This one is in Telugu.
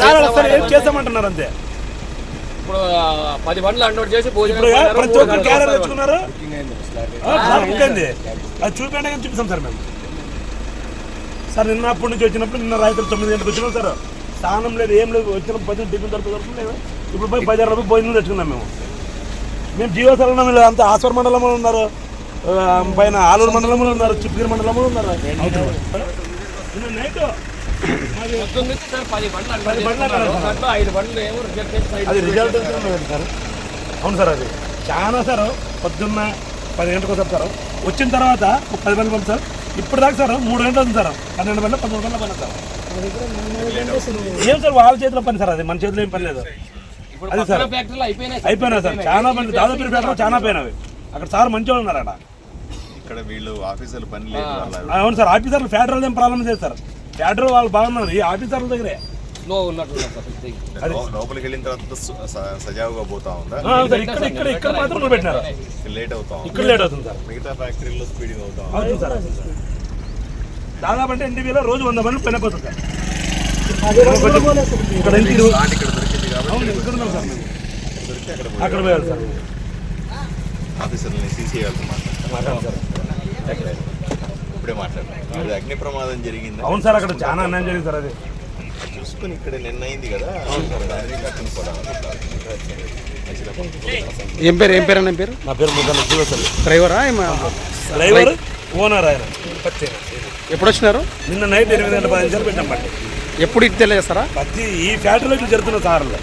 సార్ వస్తారు ఏం చేస్తామంటున్నారు అంతే? ఇప్పుడు పది బండ్లు అన్లోడ్ చేసి భోజనం ఇప్పుడు ప్రతి ఒక్కరు. తెచ్చుకున్నారు. అది చూపించండి కానీ చూపిస్తాం సార్ మేము. సార్ నిన్న అప్పటి నుంచి వచ్చినప్పుడు నిన్న రాత్రి తొమ్మిది గంటలకు వచ్చినాం సార్. స్నానం లేదు ఏం లేదు వచ్చిన పది టిఫిన్ దొరకు దొరకలేదు ఇప్పుడు పోయి బజార్ పోయి భోజనం తెచ్చుకున్నాం మేము. మేము జీవో సరళం లేదు అంత ఆస్వర్ మండలంలో ఉన్నారు. పైన ఆలూరు మండలంలో ఉన్నారు చిప్పగిరి మండలంలో ఉన్నారు. నిన్న నైట్ మాది అది రిజల్ట్ సార్. అవును సార్ అది. చాలా సార్ పొద్దున్న పది గంటలకు వస్తారు సార్. వచ్చిన తర్వాత ఒక పది గంటలకు పంపు సార్. ఇప్పుడు దాకా సార్ మూడు గంటలు ఉంది సార్. పన్నెండు గంటల పదమూడు గంటల పని సార్. ఏం సార్ వాళ్ళ చేతిలో పని సార్ అది. మన చేతిలో ఏం పని లేదు. ఇప్పుడు అది సార్. ఫ్యాక్టరీలు అయిపోయినాయి సార్. అయిపోయినా సార్. చాలా మంది దాదాపు పేపర్ చాలా పోయినవి అక్కడ సార్ మంచిగా ఉన్నారు అక్కడ ఇక్కడ వీళ్ళు ఆఫీసర్లు పని లేదు అవును సార్. ఆఫీసర్లు ఫెడరల్ ఏం ప్రాబ్లం లేదు సార్. ఫెడరల్ వాళ్ళు బాగున్నారు ఈ ఆఫీసర్ల దగ్గరే. లోపలికి వెళ్ళిన తర్వాత సజావుగా పోతా ఉందా? ఇక్కడ ఇక్కడ ఇక్కడ మాత్రం మొదలు పెట్టినారు లేట్ అవుతా ఇక్కడ లేట్ అవుతుంది సార్. మిగతా ఫ్యాక్టరీలో స్పీడింగ్ అవుతా అవుతుంది సార్. దాదాపు అంటే ఎన్టీవీలో రోజు వంద మంది పైన పోతుంది సార్ ఇక్కడ ఇంటి ఇరు- ప్లాంట్ ఇక్కడ దొరికింది కాబట్టి అవును ఇక్కడ ఉన్నాం సార్. మేము దొరికితే అక్కడ పోయాలి సార్. ఆఫీసర్ని సీసీ వాళ్ళతో మాట్లాడతాం. మాట్లాడు సార్. ఇప్పుడే మాట్లాడతాం అది అగ్ని ప్రమాదం జరిగింది. అవును సార్ అక్కడ చాలా అన్యాయం జరిగింది సార్ అది. చూసుకుని ఇక్కడ నిన్న అయింది కదా. ఏం పేరు ఏం పేరు అన్న పేరు? నా పేరు ముద్దన్న జీవసల్ డ్రైవరా డ్రైవర్? ఓనర్ ఆయన. ఎప్పుడు వచ్చినారు నిన్న నైట్ ఎనిమిది గంటల పది నిమిషాలు పెట్టాం బండి ఎప్పుడు ఇటు తెలియజేస్తారా? పత్తి ఈ ఫ్యాక్టరీలో జరుగుతున్న సార్లు.